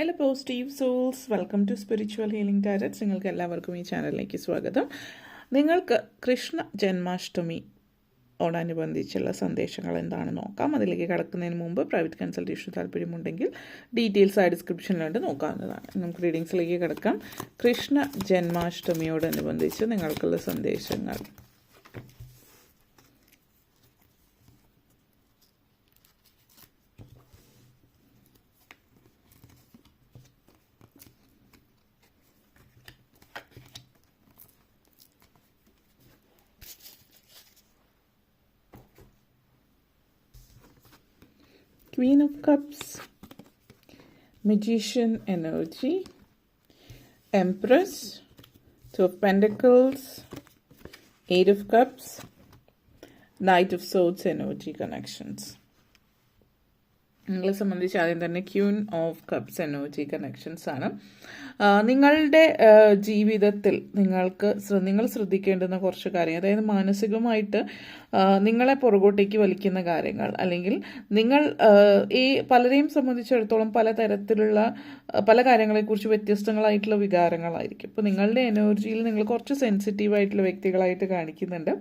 Hello positive souls welcome to spiritual healing tarots നിങ്ങൾക്ക് എല്ലാവർക്കും ഈ ചാനലിലേക്ക് സ്വാഗതം. നിങ്ങൾക്ക് കൃഷ്ണ ജന്മാഷ്ടമി ഓടനുബന്ധിച്ചുള്ള സന്ദേശങ്ങൾ എന്താണ് നോക്കാം. അതിലേക്ക് കടക്കുന്നതിന് മുമ്പ് പ്രൈവറ്റ് കൺസൾട്ടേഷൻ താല്പര്യമുണ്ടെങ്കിൽ ഡീറ്റെയിൽസ് ആ ഡിസ്ക്രിപ്ഷനിലുണ്ട് നോക്കാവുന്നതാണ്. നമുക്ക് റീഡിങ്സിലേക്ക് കിടക്കാം. കൃഷ്ണ ജന്മാഷ്ടമിയോടനുബന്ധിച്ച് നിങ്ങൾക്കുള്ള സന്ദേശങ്ങൾ. Queen of Cups, Magician Energy, Empress, Two of Pentacles, Eight of Cups, Knight of Swords Energy Connections. നിങ്ങളെ സംബന്ധിച്ച് ആദ്യം തന്നെ queen of cups energy connections ആണ്. നിങ്ങളുടെ ജീവിതത്തിൽ നിങ്ങൾക്ക് നിങ്ങൾ ശ്രദ്ധിക്കേണ്ടുന്ന കുറച്ച് കാര്യങ്ങൾ അതായത് മാനസികമായിട്ട് നിങ്ങളെ പുറകോട്ടേക്ക് വലിക്കുന്ന കാര്യങ്ങൾ അല്ലെങ്കിൽ നിങ്ങൾ ഈ പലരെയും സംബന്ധിച്ചിടത്തോളം പല തരത്തിലുള്ള പല കാര്യങ്ങളെക്കുറിച്ച് വ്യത്യസ്തങ്ങളായിട്ടുള്ള വികാരങ്ങളായിരിക്കും. ഇപ്പോൾ നിങ്ങളുടെ എനർജിയിൽ നിങ്ങൾ കുറച്ച് സെൻസിറ്റീവ് ആയിട്ടുള്ള വ്യക്തികളായിട്ട് കാണിക്കുന്നുണ്ട്.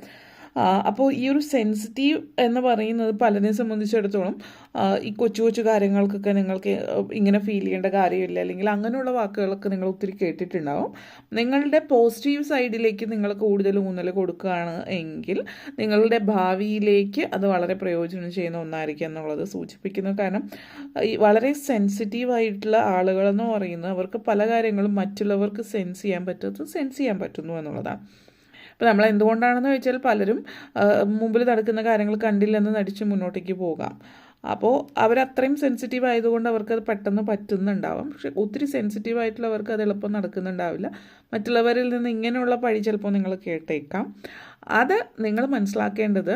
അപ്പോൾ ഈ ഒരു സെൻസിറ്റീവ് എന്ന് പറയുന്നത് പലരെ സംബന്ധിച്ചിടത്തോളം ഈ കൊച്ചു കൊച്ചു കാര്യങ്ങൾക്കൊക്കെ നിങ്ങൾക്ക് ഇങ്ങനെ ഫീൽ ചെയ്യേണ്ട കാര്യമില്ല. അല്ലെങ്കിൽ അങ്ങനെയുള്ള വാക്കുകളൊക്കെ നിങ്ങൾ ഒത്തിരി കേട്ടിട്ടുണ്ടാവും. നിങ്ങളുടെ പോസിറ്റീവ് സൈഡിലേക്ക് നിങ്ങൾ കൂടുതൽ ഊന്നൽ കൊടുക്കുകയാണ് എങ്കിൽ നിങ്ങളുടെ ഭാവിയിലേക്ക് അത് വളരെ പ്രയോജനം ചെയ്യുന്ന ഒന്നായിരിക്കും എന്നുള്ളത് സൂചിപ്പിക്കുന്നു. കാരണം ഈ വളരെ സെൻസിറ്റീവ് ആയിട്ടുള്ള ആളുകളെന്ന് പറയുന്നത് അവർക്ക് പല കാര്യങ്ങളും മറ്റുള്ളവർക്ക് സെൻസ് ചെയ്യാൻ പറ്റാത്തത് സെൻസ് ചെയ്യാൻ പറ്റുന്നു എന്നുള്ളതാണ്. അപ്പോൾ നമ്മൾ എന്തുകൊണ്ടാണെന്ന് ചോദിച്ചാൽ പലരും മുമ്പിൽ നടക്കുന്ന കാര്യങ്ങൾ കണ്ടില്ലെന്ന് നടിച്ച് മുന്നോട്ടേക്ക് പോകാം. അപ്പോൾ അവരത്രയും സെൻസിറ്റീവ് ആയതുകൊണ്ട് അവർക്ക് അത് പെട്ടെന്ന് പറ്റുന്നുണ്ടാവും. പക്ഷെ ഒത്തിരി സെൻസിറ്റീവ് ആയിട്ടുള്ളവർക്ക് അത് എളുപ്പം നടക്കുന്നുണ്ടാവില്ല. മറ്റുള്ളവരിൽ നിന്ന് ഇങ്ങനെയുള്ള പഴി ചിലപ്പോൾ നിങ്ങൾ കേട്ടേക്കാം. അത് നിങ്ങൾ മനസ്സിലാക്കേണ്ടത്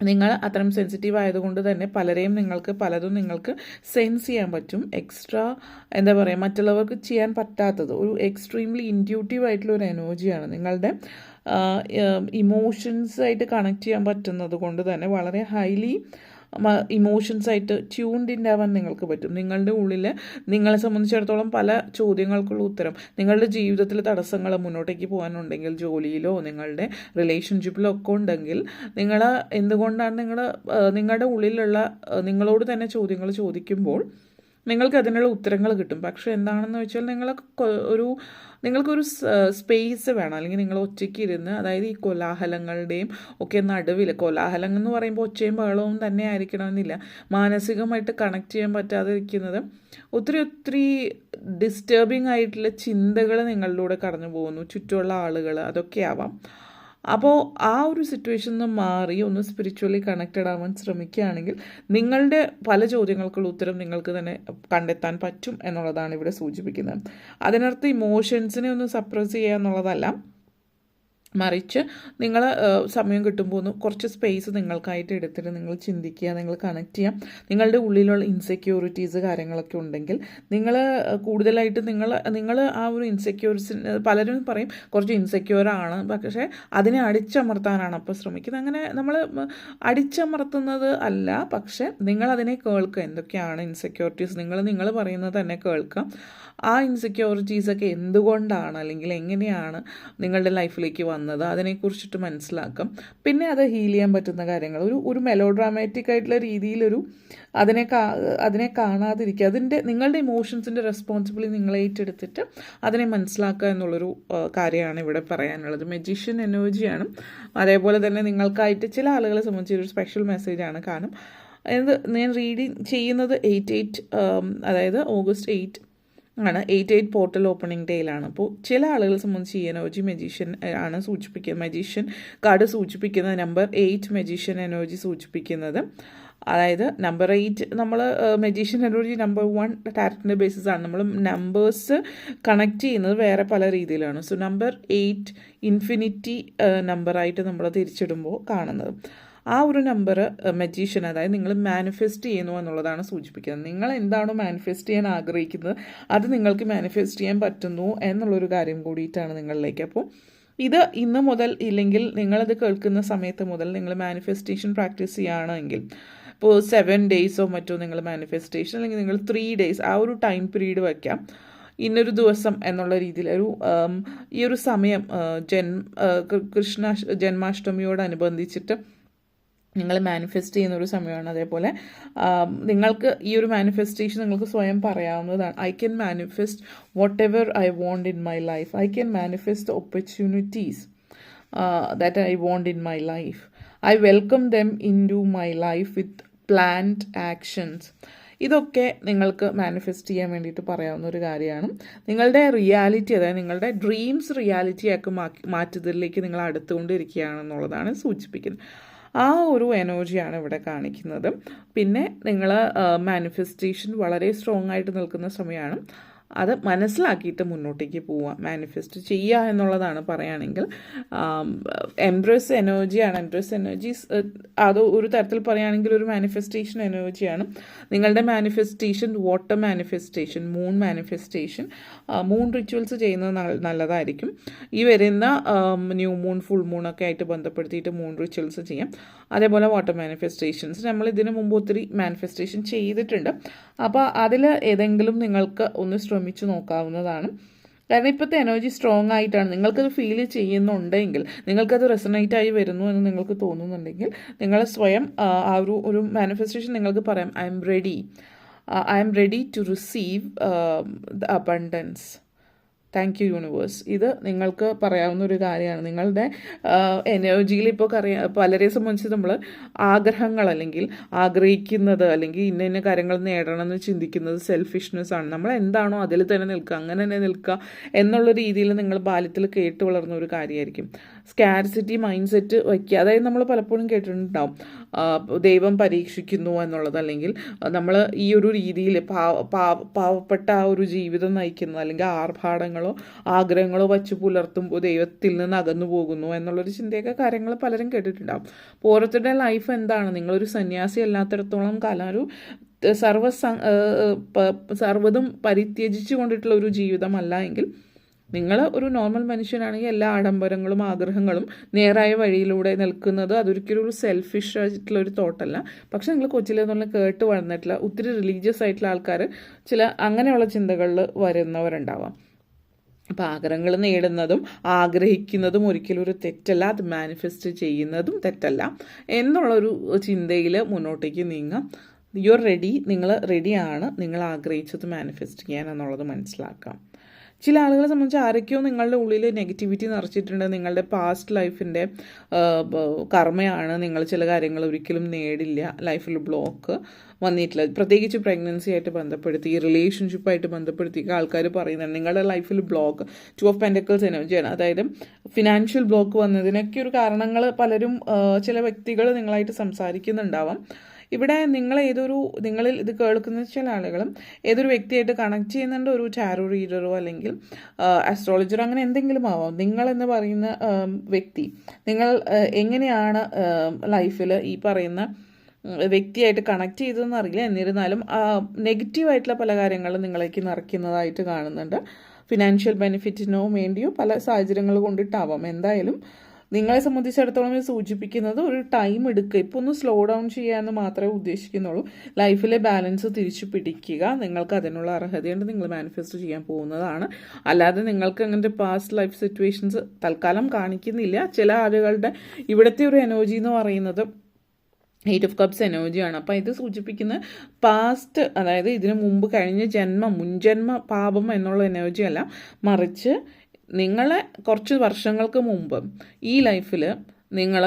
നിങ്ങൾ അത്രയും സെൻസിറ്റീവ് ആയതുകൊണ്ട് തന്നെ പലരെയും നിങ്ങൾക്ക് പലതും നിങ്ങൾക്ക് സെൻസ് ചെയ്യാൻ പറ്റും. എക്സ്ട്രാ എന്താ പറയുക മറ്റുള്ളവർക്ക് ചെയ്യാൻ പറ്റാത്തത്. ഒരു എക്സ്ട്രീംലി ഇന്റ്യൂട്ടീവ് ആയിട്ടുള്ള ഒരു എനർജിയാണ് നിങ്ങളുടെ ഇമോഷൻസ് ആയിട്ട് കണക്ട് ചെയ്യാൻ പറ്റുന്നത് കൊണ്ട് തന്നെ വളരെ ഹൈലി ഇമോഷൻസ് ആയിട്ട് ട്യൂൺഡ് ഉണ്ടാവാൻ നിങ്ങൾക്ക് പറ്റും. നിങ്ങളുടെ ഉള്ളിൽ നിങ്ങളെ സംബന്ധിച്ചിടത്തോളം പല ചോദ്യങ്ങൾക്കുള്ള ഉത്തരം നിങ്ങളുടെ ജീവിതത്തിൽ തടസ്സങ്ങൾ മുന്നോട്ടേക്ക് പോകാനുണ്ടെങ്കിൽ ജോലിയിലോ നിങ്ങളുടെ റിലേഷൻഷിപ്പിലോ ഒക്കെ ഉണ്ടെങ്കിൽ നിങ്ങൾ എന്തുകൊണ്ടാണ് നിങ്ങൾ നിങ്ങളുടെ ഉള്ളിലുള്ള നിങ്ങളോട് തന്നെ ചോദ്യങ്ങൾ ചോദിക്കുമ്പോൾ നിങ്ങൾക്ക് അതിനുള്ള ഉത്തരങ്ങൾ കിട്ടും. പക്ഷേ എന്താണെന്ന് വെച്ചാൽ നിങ്ങൾക്ക് ഒരു നിങ്ങൾക്കൊരു സ്പേസ് വേണം. അല്ലെങ്കിൽ നിങ്ങൾ ഒറ്റയ്ക്ക് ഇരുന്ന് അതായത് ഈ കോലാഹലങ്ങളുടെയും ഒക്കെ നടുവിൽ കോലാഹലം എന്ന് പറയുമ്പോൾ ഒച്ചയും ബഹളവും തന്നെ ആയിരിക്കണമെന്നില്ല. മാനസികമായിട്ട് കണക്ട് ചെയ്യാൻ പറ്റാതിരിക്കുന്നത് ഒത്തിരി ഒത്തിരി ഡിസ്റ്റർബിംഗ് ആയിട്ടുള്ള ചിന്തകൾ നിങ്ങളിലൂടെ കടന്നു പോകുന്നു ചുറ്റുമുള്ള ആളുകൾ അതൊക്കെ ആവാം. അപ്പോൾ ആ ഒരു സിറ്റുവേഷൻ നിന്ന് മാറി ഒന്ന് സ്പിരിച്വലി കണക്റ്റഡ് ആവാൻ ശ്രമിക്കുകയാണെങ്കിൽ നിങ്ങളുടെ പല ചോദ്യങ്ങൾക്കുള്ള ഉത്തരം നിങ്ങൾക്ക് തന്നെ കണ്ടെത്താൻ പറ്റും എന്നുള്ളതാണ് ഇവിടെ സൂചിപ്പിക്കുന്നത്. അതിനർത്ഥം ഇമോഷൻസിനെ ഒന്ന് സപ്രസ് ചെയ്യുക എന്നുള്ളതല്ല. മറിച്ച് നിങ്ങൾ സമയം കിട്ടുമ്പോൾ ഒന്ന് കുറച്ച് സ്പേസ് നിങ്ങൾക്കായിട്ട് എടുത്തിട്ട് നിങ്ങൾ ചിന്തിക്കുക നിങ്ങൾ കണക്ട് ചെയ്യാം. നിങ്ങളുടെ ഉള്ളിലുള്ള ഇൻസെക്യൂരിറ്റീസ് കാര്യങ്ങളൊക്കെ ഉണ്ടെങ്കിൽ നിങ്ങൾ കൂടുതലായിട്ട് നിങ്ങൾ നിങ്ങൾ ആ ഒരു ഇൻസെക്യൂരിറ്റി പലരും പറയും കുറച്ച് ഇൻസെക്യൂർ ആണ് പക്ഷേ അതിനെ അടിച്ചമർത്താനാണ് അപ്പോൾ ശ്രമിക്കുന്നത്. അങ്ങനെ നമ്മൾ അടിച്ചമർത്തുന്നത് അല്ല പക്ഷേ നിങ്ങളതിനെ കേൾക്കുക. എന്തൊക്കെയാണ് ഇൻസെക്യൂരിറ്റീസ് നിങ്ങൾ നിങ്ങൾ പറയുന്നത് തന്നെ കേൾക്കുക. ആ ഇൻസെക്യൂരിറ്റീസൊക്കെ എന്തുകൊണ്ടാണ് അല്ലെങ്കിൽ എങ്ങനെയാണ് നിങ്ങളുടെ ലൈഫിലേക്ക് വന്നത്? അതിനെക്കുറിച്ചിട്ട് മനസ്സിലാക്കാം. പിന്നെ അത് ഹീൽ ചെയ്യാൻ പറ്റുന്ന കാര്യങ്ങൾ. ഒരു ഒരു മെലോ ഡ്രാമാറ്റിക് ആയിട്ടുള്ള രീതിയിലൊരു അതിനെ കാ അതിനെ കാണാതിരിക്കുക. അതിന്റെ നിങ്ങളുടെ ഇമോഷൻസിന്റെ റെസ്പോൺസിബിലിറ്റി നിങ്ങൾ ഏറ്റെടുത്തിട്ട് അതിനെ മനസ്സിലാക്കുക എന്നുള്ളൊരു കാര്യമാണ് ഇവിടെ പറയാനുള്ളത്. മെജീഷ്യൻ എനർജിയാണ് അതേപോലെ തന്നെ നിങ്ങൾക്കായിട്ട് ചില ആളുകളെ സംബന്ധിച്ച് ഒരു സ്പെഷ്യൽ മെസ്സേജാണ് കാരണം എന്ത് ഞാൻ റീഡിങ് ചെയ്യുന്നത് എയ്റ്റ് എയ്റ്റ് അതായത് ഓഗസ്റ്റ് എയ്റ്റ് ആണ്. എയ്റ്റ് എയ്റ്റ് പോർട്ടൽ ഓപ്പണിംഗ് ഡേയിലാണ് അപ്പോൾ ചില ആളുകളെ സംബന്ധിച്ച് ഈ എനോജി മെജീഷ്യൻ ആണ് സൂചിപ്പിക്കുന്നത് മെജീഷ്യൻ കാർഡ് സൂചിപ്പിക്കുന്ന നമ്പർ എയ്റ്റ് മെജീഷ്യൻ എനർജി സൂചിപ്പിക്കുന്നത്. അതായത് നമ്പർ എയ്റ്റ് നമ്മൾ മെജീഷ്യൻ എനർജി നമ്പർ വൺ ടാരറ്റിന്റെ ബേസിസ് ആണ്. നമ്മൾ നമ്പേഴ്സ് കണക്ട് ചെയ്യുന്നത് വേറെ പല രീതിയിലാണ്. സോ നമ്പർ എയ്റ്റ് ഇൻഫിനിറ്റി നമ്പറായിട്ട് നമ്മൾ തിരിച്ചിടുമ്പോൾ കാണുന്നത്. ആ ഒരു നമ്പർ മെജീഷ്യൻ അതായത് നിങ്ങൾ മാനിഫെസ്റ്റ് ചെയ്യുന്നു എന്നുള്ളതാണ് സൂചിപ്പിക്കുന്നത്. നിങ്ങൾ എന്താണോ മാനിഫെസ്റ്റ് ചെയ്യാൻ ആഗ്രഹിക്കുന്നത് അത് നിങ്ങൾക്ക് മാനിഫെസ്റ്റ് ചെയ്യാൻ പറ്റുന്നു എന്നുള്ളൊരു കാര്യം കൂടിയിട്ടാണ് നിങ്ങളിലേക്ക്. അപ്പോൾ ഇത് ഇന്ന് മുതൽ ഇല്ലെങ്കിൽ നിങ്ങളത് കേൾക്കുന്ന സമയത്ത് മുതൽ നിങ്ങൾ മാനിഫെസ്റ്റേഷൻ പ്രാക്ടീസ് ചെയ്യുകയാണെങ്കിൽ ഇപ്പോൾ സെവൻ ഡേയ്സോ മറ്റോ നിങ്ങൾ മാനിഫെസ്റ്റേഷൻ അല്ലെങ്കിൽ നിങ്ങൾ ത്രീ ഡേയ്സ് ആ ഒരു ടൈം പീരീഡ് വയ്ക്കാം. ഇന്നൊരു ദിവസം എന്നുള്ള രീതിയിൽ ഒരു ഈ ഒരു സമയം ജന്മ കൃഷ്ണ ജന്മാഷ്ടമിയോടനുബന്ധിച്ചിട്ട് നിങ്ങൾ മാനിഫെസ്റ്റ് ചെയ്യുന്ന ഒരു സമയമാണ് അതേപോലെ. നിങ്ങൾക്ക് ഈ ഒരു മാനിഫെസ്റ്റേഷൻ നിങ്ങൾക്ക് സ്വയം പറയാവുന്നതാണ്. I can manifest whatever I want in my life I can manifest opportunities that I want in my life I welcome them into my life with planned actions ഇതൊക്കെ നിങ്ങൾക്ക് മാനിഫെസ്റ്റ് ചെയ്യാൻ വേണ്ടിയിട്ട് പറയാവുന്ന ഒരു കാര്യമാണ്. നിങ്ങളുടെ റിയാലിറ്റി അതായത് നിങ്ങളുടെ ഡ്രീംസ് റിയാലിറ്റിയാക്കി മാക്കി മാറ്റുന്നതിലേക്ക് നിങ്ങൾ അടുത്തുകൊണ്ടിരിക്കുകയാണെന്നുള്ളതാണ് സൂചിപ്പിക്കുന്നത്. ആ ഒരു എനർജിയാണ് ഇവിടെ കാണിക്കുന്നത്. പിന്നെ നിങ്ങൾ മാനിഫെസ്റ്റേഷൻ വളരെ സ്ട്രോങ് ആയിട്ട് നിൽക്കുന്ന സമയമാണ്. അത് മനസ്സിലാക്കിയിട്ട് മുന്നോട്ടേക്ക് പോവുക മാനിഫെസ്റ്റ് ചെയ്യുക എന്നുള്ളതാണ് പറയുകയാണെങ്കിൽ എംബ്രസ് എനർജിയാണ് എംബ്രസ് എനർജീസ് അത് ഒരു തരത്തിൽ പറയുകയാണെങ്കിൽ ഒരു മാനിഫെസ്റ്റേഷൻ എനർജിയാണ് നിങ്ങളുടെ manifestation water manifestation moon manifestation moon rituals ചെയ്യുന്നത് നല്ലതായിരിക്കും. ഈ വരുന്ന ന്യൂ മൂൺ ഫുൾ മൂൺ ഒക്കെ ആയിട്ട് ബന്ധപ്പെടുത്തിയിട്ട് മൂൺ റിച്വൽസ് ചെയ്യാം. അതേപോലെ വാട്ടർ മാനിഫെസ്റ്റേഷൻസ് നമ്മൾ ഇതിനു മുമ്പ് ഒത്തിരി മാനിഫെസ്റ്റേഷൻ ചെയ്തിട്ടുണ്ട്. അപ്പോൾ അതിൽ ഏതെങ്കിലും നിങ്ങൾക്ക് ഒന്ന് ശ്രമിച്ചു നോക്കാവുന്നതാണ്. കാരണം ഇപ്പോഴത്തെ എനർജി സ്ട്രോങ് ആയിട്ടാണ്. നിങ്ങൾക്കത് ഫീൽ ചെയ്യുന്നുണ്ടെങ്കിൽ നിങ്ങൾക്കത് റെസനേറ്റ് ആയി വരുന്നു എന്ന് നിങ്ങൾക്ക് തോന്നുന്നുണ്ടെങ്കിൽ നിങ്ങൾ സ്വയം ആ, ഒരു ഒരു മാനിഫെസ്റ്റേഷൻ നിങ്ങൾക്ക് പറയാം. I'm ready I'm ready to receive the abundance thank you universe ഇത് നിങ്ങൾക്ക് പറയാവുന്ന ഒരു കാര്യമാണ്. നിങ്ങളുടെ എനർജിയിൽ ഇപ്പോൾ കറിയ പലരെ സംബന്ധിച്ച് നമ്മൾ ആഗ്രഹങ്ങൾ അല്ലെങ്കിൽ ആഗ്രഹിക്കുന്നത് അല്ലെങ്കിൽ ഇന്ന ഇന്ന കാര്യങ്ങൾ നേടണം എന്ന് ചിന്തിക്കുന്നത് സെൽഫിഷ്നെസ് ആണ്. നമ്മൾ എന്താണോ അതിൽ തന്നെ നിൽക്കുക അങ്ങനെ തന്നെ നിൽക്കുക എന്നുള്ള രീതിയിൽ നിങ്ങൾ ബാല്യത്തിൽ കേട്ട് വളർന്ന ഒരു കാര്യമായിരിക്കും. സ്കാർസിറ്റി മൈൻഡ് സെറ്റ് വയ്ക്കുക. അതായത് നമ്മൾ പലപ്പോഴും കേട്ടിട്ടുണ്ടാവും. ദൈവം പരീക്ഷിക്കുന്നു എന്നുള്ളത് അല്ലെങ്കിൽ നമ്മൾ ഈ ഒരു രീതിയിൽ പാവ പാവ- പാവപ്പെട്ട ആ ഒരു ജീവിതം നയിക്കുന്നത് അല്ലെങ്കിൽ ആർഭാടങ്ങളോ ആഗ്രഹങ്ങളോ വച്ച് പുലർത്തുമ്പോൾ ദൈവത്തിൽ നിന്ന് അകന്നു പോകുന്നു എന്നുള്ളൊരു ചിന്തയൊക്കെ കാര്യങ്ങൾ പലരും കേട്ടിട്ടുണ്ടാവും. അപ്പോൾ ഓരോരുത്തരുടെ ലൈഫ് എന്താണ്? നിങ്ങളൊരു സന്യാസി അല്ലാത്തിടത്തോളം കാലം ഒരു സർവ സർവതും പരിത്യജിച്ചു കൊണ്ടിട്ടുള്ള ഒരു ജീവിതമല്ല എങ്കിൽ നിങ്ങൾ ഒരു നോർമൽ മനുഷ്യനാണെങ്കിൽ എല്ലാ ആഡംബരങ്ങളും ആഗ്രഹങ്ങളും നേരായ വഴിയിലൂടെ നിൽക്കുന്നത് അതൊരിക്കലും ഒരു സെൽഫിഷ് ആയിട്ടുള്ള ഒരു തോട്ടല്ല പക്ഷെ നിങ്ങൾ കൊച്ചിലെ എന്നുള്ള കേട്ട് വളർന്നിട്ടില്ല ഒത്തിരി റിലീജിയസ് ആയിട്ടുള്ള ആൾക്കാർ ചില അങ്ങനെയുള്ള ചിന്തകളിൽ വരുന്നവരുണ്ടാവാം. അപ്പം ആഗ്രഹങ്ങൾ നേടുന്നതും ആഗ്രഹിക്കുന്നതും ഒരിക്കലും ഒരു തെറ്റല്ല അത് മാനിഫെസ്റ്റ് ചെയ്യുന്നതും തെറ്റല്ല എന്നുള്ളൊരു ചിന്തയിൽ മുന്നോട്ടേക്ക് നീങ്ങാം. യു ആർ റെഡി നിങ്ങൾ റെഡിയാണ് നിങ്ങൾ ആഗ്രഹിച്ചത് മാനിഫെസ്റ്റ് ചെയ്യാൻ എന്നുള്ളത് മനസ്സിലാക്കാം. ചില ആളുകളെ സംബന്ധിച്ച് ആരൊക്കെയോ നിങ്ങളുടെ ഉള്ളിൽ നെഗറ്റിവിറ്റി നിറച്ചിട്ടുണ്ട്. നിങ്ങളുടെ പാസ്റ്റ് ലൈഫിന്റെ കർമ്മയാണ് നിങ്ങൾ ചില കാര്യങ്ങൾ ഒരിക്കലും നേടില്ല. ലൈഫിൽ ബ്ലോക്ക് വന്നിട്ടില്ല. പ്രത്യേകിച്ച് പ്രഗ്നൻസി ആയിട്ട് ബന്ധപ്പെടുത്തി റിലേഷൻഷിപ്പായിട്ട് ബന്ധപ്പെടുത്തി ആൾക്കാർ പറയുന്നുണ്ട്. നിങ്ങളുടെ ലൈഫിൽ ബ്ലോക്ക് ടു ഓഫ് പെൻഡക്കിൾസ് എനർജിയാണ് അതായത് ഫിനാൻഷ്യൽ ബ്ലോക്ക് വന്നതിനൊക്കെ ഒരു കാരണങ്ങൾ പലരും ചില വ്യക്തികൾ നിങ്ങളായിട്ട് സംസാരിക്കുന്നുണ്ടാവാം. ഇവിടെ നിങ്ങൾ ഏതൊരു നിങ്ങളിൽ ഇത് കേൾക്കുന്ന ചില ആളുകളും ഏതൊരു വ്യക്തിയായിട്ട് കണക്ട് ചെയ്യുന്നുണ്ട് ഒരു ടാരോ റീഡറോ അല്ലെങ്കിൽ അസ്ട്രോളജറോ അങ്ങനെ എന്തെങ്കിലും ആവാം. നിങ്ങൾ എന്ന് പറയുന്ന വ്യക്തി നിങ്ങൾ എങ്ങനെയാണ് ലൈഫിൽ ഈ പറയുന്ന വ്യക്തിയായിട്ട് കണക്ട് ചെയ്തതെന്ന് അറിയില്ല. എന്നിരുന്നാലും നെഗറ്റീവായിട്ടുള്ള പല കാര്യങ്ങളും നിങ്ങളേക്ക് നിറയ്ക്കുന്നതായിട്ട് കാണുന്നുണ്ട്. ഫിനാൻഷ്യൽ ബെനിഫിറ്റിനോ വേണ്ടിയോ പല സാഹചര്യങ്ങൾ കൊണ്ടിട്ടാവാം. എന്തായാലും നിങ്ങളെ സംബന്ധിച്ചിടത്തോളം ഇത് സൂചിപ്പിക്കുന്നത് ഒരു ടൈം എടുക്കുക. ഇപ്പോൾ ഒന്ന് സ്ലോ ഡൗൺ ചെയ്യാമെന്ന് മാത്രമേ ഉദ്ദേശിക്കുന്നുള്ളൂ. ലൈഫിലെ ബാലൻസ് തിരിച്ചു പിടിക്കുക. നിങ്ങൾക്ക് അതിനുള്ള അർഹതയുണ്ട്. നിങ്ങൾ മാനിഫെസ്റ്റ് ചെയ്യാൻ പോകുന്നതാണ്. അല്ലാതെ നിങ്ങൾക്ക് അങ്ങനത്തെ പാസ്റ്റ് ലൈഫ് സിറ്റുവേഷൻസ് തൽക്കാലം കാണിക്കുന്നില്ല. ചില ആളുകളുടെ ഇവിടുത്തെ ഒരു എനർജി എന്ന് പറയുന്നത് എയ്റ്റ് ഓഫ് കപ്സ് എനർജിയാണ് അപ്പോൾ ഇത് സൂചിപ്പിക്കുന്ന പാസ്റ്റ് അതായത് ഇതിനു മുമ്പ് കഴിഞ്ഞ ജന്മം മുൻജന്മ പാപം എന്നുള്ള എനർജി അല്ല. മറിച്ച് നിങ്ങളെ കുറച്ച് വർഷങ്ങൾക്ക് മുമ്പ് ഈ ലൈഫിൽ നിങ്ങൾ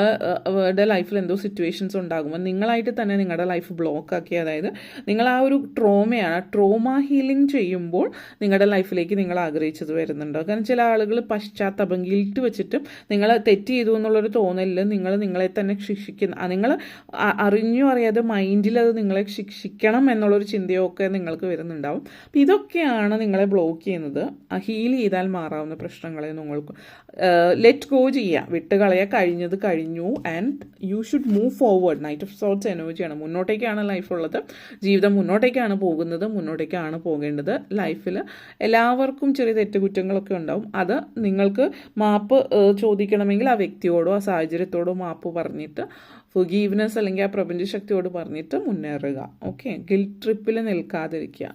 അവരുടെ ലൈഫിൽ എന്തോ സിറ്റുവേഷൻസ് ഉണ്ടാകുമ്പോൾ നിങ്ങളായിട്ട് തന്നെ നിങ്ങളുടെ ലൈഫ് ബ്ലോക്ക് ആക്കി അതായത് നിങ്ങൾ ആ ഒരു ട്രോമയാണ് ട്രോമ ഹീലിംഗ് ചെയ്യുമ്പോൾ നിങ്ങളുടെ ലൈഫിലേക്ക് നിങ്ങൾ ആഗ്രഹിച്ചത് വരുന്നുണ്ട്. കാരണം ചില ആളുകൾ പശ്ചാത്തലം ഗിൽറ്റ് വെച്ചിട്ടും നിങ്ങൾ തെറ്റ് ചെയ്തു എന്നുള്ളൊരു തോന്നലിൽ നിങ്ങൾ നിങ്ങളെ തന്നെ ശിക്ഷിക്കുന്ന നിങ്ങൾ അറിഞ്ഞോ അറിയാതെ മൈൻഡിൽ അത് നിങ്ങളെ ശിക്ഷിക്കണം എന്നുള്ളൊരു ചിന്തയൊക്കെ നിങ്ങൾക്ക് വരുന്നുണ്ടാവും. അപ്പം ഇതൊക്കെയാണ് നിങ്ങളെ ബ്ലോക്ക് ചെയ്യുന്നത്. ഹീൽ ചെയ്താൽ മാറാവുന്ന പ്രശ്നങ്ങളെ നിങ്ങൾക്ക് ലെറ്റ് ഗോ ചെയ്യുക വിട്ടുകളയാ കഴിഞ്ഞത് കഴിഞ്ഞു. And you should move forward knight of swords എനർജിയാണ്. മുന്നോട്ടേക്കാണ് ലൈഫുള്ളത് ജീവിതം മുന്നോട്ടേക്കാണ് പോകുന്നത്. മുന്നോട്ടേക്കാണ് പോകേണ്ടത് ലൈഫിൽ എല്ലാവർക്കും ചെറിയ തെറ്റുകുറ്റങ്ങളൊക്കെ ഉണ്ടാവും. അത് നിങ്ങൾക്ക് മാപ്പ് ചോദിക്കണമെങ്കിൽ ആ വ്യക്തിയോടോ ആ സാഹചര്യത്തോടോ മാപ്പ് പറഞ്ഞിട്ട് ഫുഗീവ്നെസ് അല്ലെങ്കിൽ ആ പ്രപഞ്ചശക്തിയോട് പറഞ്ഞിട്ട് മുന്നേറുക. ഓക്കെ ഗിൽ ട്രിപ്പിൽ നിൽക്കാതിരിക്കുക.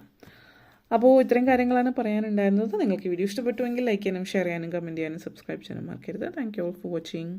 അപ്പോൾ ഇത്രയും കാര്യങ്ങളാണ് പറയാനുണ്ടായിരുന്നത്. നിങ്ങൾക്ക് വീഡിയോ ഇഷ്ടപ്പെട്ടുവെങ്കിൽ ലൈക്ക് ചെയ്യാനും ഷെയർ ചെയ്യാനും കമന്റ് ചെയ്യാനും സബ്സ്ക്രൈബ് ചെയ്യാനും മറക്കരുത്. Thank you all for watching